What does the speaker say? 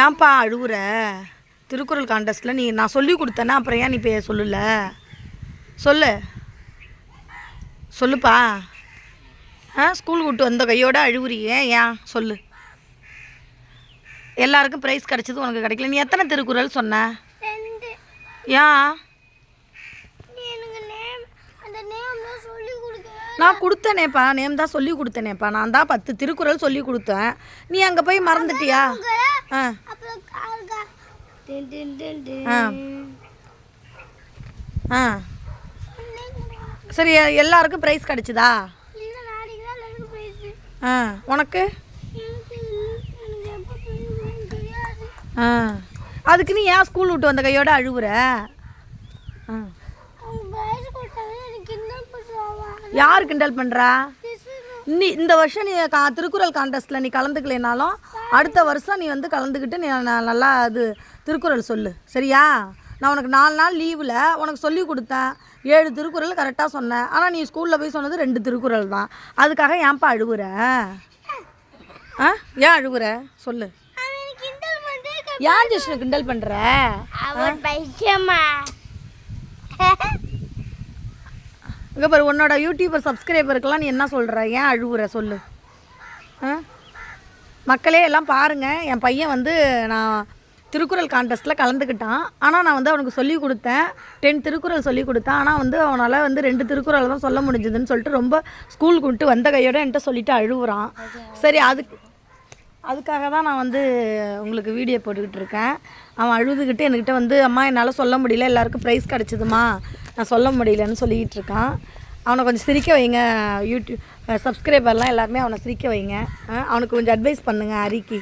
ஏன்பா அழுவுற? திருக்குறள் காண்டஸ்டில் நீ நான் சொல்லி கொடுத்தேன்னா அப்புறம் ஏன் நீ இப்போ சொல்லல? சொல்லு. சொல்லுப்பா. ஆ ஸ்கூல் விட்டு வந்த கையோட அழுவுறியே ஏன்? சொல்லு. எல்லாருக்கும் ப்ரைஸ் கிடச்சது உனக்கு கிடைக்கல. நீ எத்தனை திருக்குறள் சொன்ன? ஏன் நீ எனக்கு நேம் அந்த நேம் தான் சொல்லி கொடுக்க நான் கொடுத்தேனேப்பா நேம் தான் சொல்லி கொடுத்தேனேப்பா. நான் தான் பத்து திருக்குறள் சொல்லி கொடுத்தேன். நீ அங்கே போய் மறந்துட்டியா? ஆ. ஆ. சரி எல்லாருக்கும் ப்ரைஸ் கிடச்சிதா? ஆ. உனக்கு? ஆ. அதுக்கு நீ ஏன் ஸ்கூல் விட்டு வந்த கையோட அழுவுற? ஆ. யார் கிண்டல் பண்ணுறா நீ இந்த வருஷம் நீ கா திருக்குறள் காண்டஸ்ட்டில் நீ கலந்துக்கலைனாலும் அடுத்த வருஷம் நீ வந்து கலந்துக்கிட்டு நீ நல்லா அது திருக்குறள் சொல்லு. சரியா? நான் உனக்கு நாலு நாள் லீவில் உனக்கு சொல்லி கொடுத்தேன். ஏழு திருக்குறள் கரெக்டாக சொன்னேன். ஆனால் நீ ஸ்கூலில் போய் சொன்னது ரெண்டு திருக்குறள் தான். அதுக்காக ஏன்ப்பா அழுவுற? ஆ? ஏன் அழுவுற? சொல்லு. ஏன் ஜெஷ்னு கிண்டல் பண்ணுற பைத்தியமா? இங்கே பாரு உன்னோட யூடியூபர் சப்ஸ்கிரைபருக்கெல்லாம் நீ என்ன சொல்கிற ஏன் அழுவுற? சொல்லு. ஆ? மக்களே எல்லாம் பாருங்கள் என் பையன் வந்து நான் திருக்குறள் கான்டெஸ்ட்டில் கலந்துக்கிட்டான். ஆனால் நான் வந்து அவனுக்கு சொல்லி கொடுத்தேன். டென் திருக்குறள் சொல்லி கொடுத்தேன். ஆனால் வந்து அவனால் வந்து ரெண்டு திருக்குறள் தான் சொல்ல முடிஞ்சதுன்னு சொல்லிட்டு ரொம்ப ஸ்கூலுக்கு விட்டு வந்த கையோட என்கிட்ட சொல்லிவிட்டு அழுவுறான். சரி அதுக்கு அதுக்காக தான் நான் வந்து உங்களுக்கு வீடியோ போட்டுக்கிட்டு இருக்கேன். அவன் அழுதுகிட்டு என்கிட்ட வந்து அம்மா என்னால் சொல்ல முடியல. எல்லாருக்கும் ப்ரைஸ் கிடச்சிதுமா? நான் சொல்ல முடியலன்னு சொல்லிக்கிட்டு இருக்கான். அவனை கொஞ்சம் சிரிக்க வைங்க. யூடியூப் சப்ஸ்கிரைபர்லாம் எல்லாருமே அவனை சிரிக்க வைங்க. அவனுக்கு கொஞ்சம் அட்வைஸ் பண்ணுங்கள் ஹரிக்கு.